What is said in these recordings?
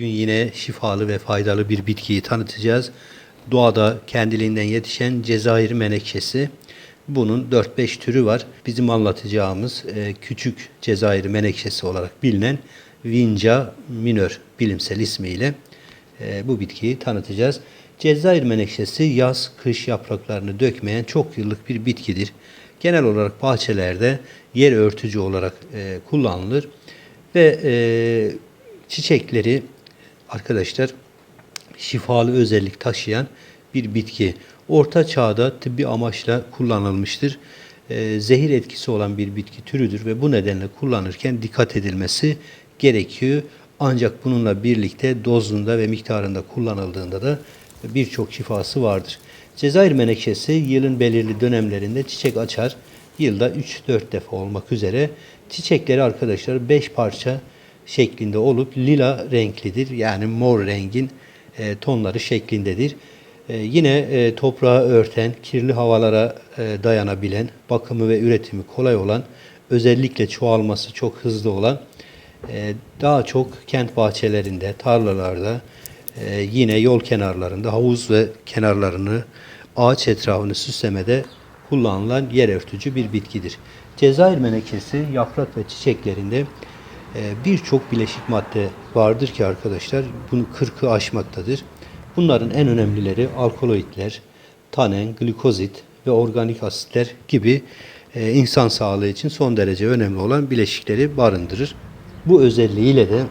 Bugün yine şifalı ve faydalı bir bitkiyi tanıtacağız. Doğada kendiliğinden yetişen Cezayir menekşesi. Bunun 4-5 türü var. Bizim anlatacağımız e, küçük Cezayir menekşesi olarak bilinen Vinca minor bilimsel ismiyle e, bu bitkiyi tanıtacağız. Cezayir menekşesi yaz, kış yapraklarını dökmeyen çok yıllık bir bitkidir. Genel olarak bahçelerde yer örtücü olarak e, kullanılır ve çiçekleri arkadaşlar şifalı özellik taşıyan bir bitki. Orta çağda tıbbi amaçla kullanılmıştır. Ee, zehir etkisi olan bir bitki türüdür ve bu nedenle kullanırken dikkat edilmesi gerekiyor. Ancak bununla birlikte dozunda ve miktarında kullanıldığında da birçok şifası vardır. Cezayir menekşesi yılın belirli dönemlerinde çiçek açar. Yılda 3-4 defa olmak üzere çiçekleri arkadaşlar 5 parça şeklinde olup lila renklidir. Yani mor rengin e, tonları şeklindedir. E, yine e, toprağı örten, kirli havalara e, dayanabilen, bakımı ve üretimi kolay olan, özellikle çoğalması çok hızlı olan, e, daha çok kent bahçelerinde, tarlalarda, e, yine yol kenarlarında, havuz ve kenarlarını, ağaç etrafını süslemede kullanılan yer örtücü bir bitkidir. Cezayir menekşesi yaprak ve çiçeklerinde birçok bileşik madde vardır ki arkadaşlar bunu 40'ı aşmaktadır. Bunların en önemlileri alkaloidler, tanen, glikozit ve organik asitler gibi e, insan sağlığı için son derece önemli olan bileşikleri barındırır. Bu özelliğiyle de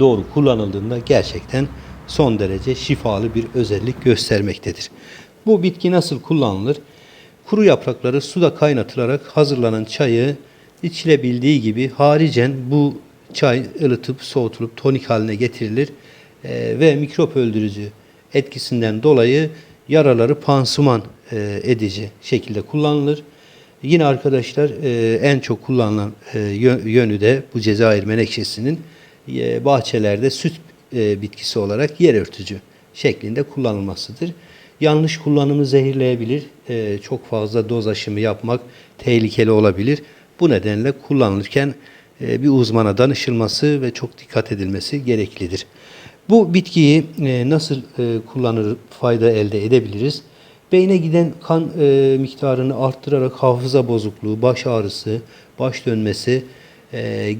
doğru kullanıldığında gerçekten son derece şifalı bir özellik göstermektedir. Bu bitki nasıl kullanılır? Kuru yaprakları suda kaynatılarak hazırlanan çayı içilebildiği gibi haricen bu çay ılıtıp soğutulup tonik haline getirilir Ee, ve mikrop öldürücü etkisinden dolayı yaraları pansuman e, edici şekilde kullanılır. Yine arkadaşlar e, en çok kullanılan e, yö- yönü de bu Cezayir menekşesinin e, bahçelerde süt e, bitkisi olarak yer örtücü şeklinde kullanılmasıdır. Yanlış kullanımı zehirleyebilir. E, çok fazla doz aşımı yapmak tehlikeli olabilir. Bu nedenle kullanılırken e, bir uzmana danışılması ve çok dikkat edilmesi gereklidir. Bu bitkiyi e, nasıl e, kullanır, fayda elde edebiliriz? Beyne giden kan miktarını arttırarak hafıza bozukluğu, baş ağrısı, baş dönmesi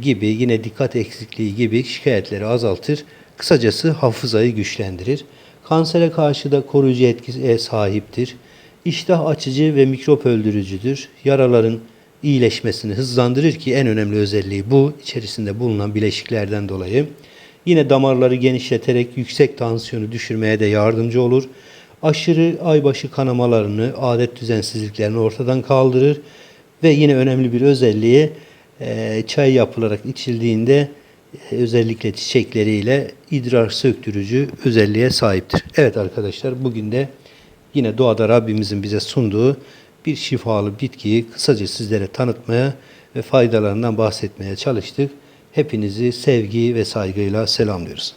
gibi yine dikkat eksikliği gibi şikayetleri azaltır. Kısacası hafızayı güçlendirir. Kansere karşı da koruyucu etkisiye sahiptir. İştah açıcı ve mikrop öldürücüdür. Yaraların iyileşmesini hızlandırır ki en önemli özelliği bu içerisinde bulunan bileşiklerden dolayı. Yine damarları genişleterek yüksek tansiyonu düşürmeye de yardımcı olur. Aşırı aybaşı kanamalarını, adet düzensizliklerini ortadan kaldırır ve yine önemli bir özelliği e, çay yapılarak içildiğinde e, özellikle çiçekleriyle idrar söktürücü özelliğe sahiptir. Evet arkadaşlar bugün de yine doğada Rabbimizin bize sunduğu bir şifalı bitkiyi kısaca sizlere tanıtmaya ve faydalarından bahsetmeye çalıştık. Hepinizi sevgi ve saygıyla selamlıyoruz.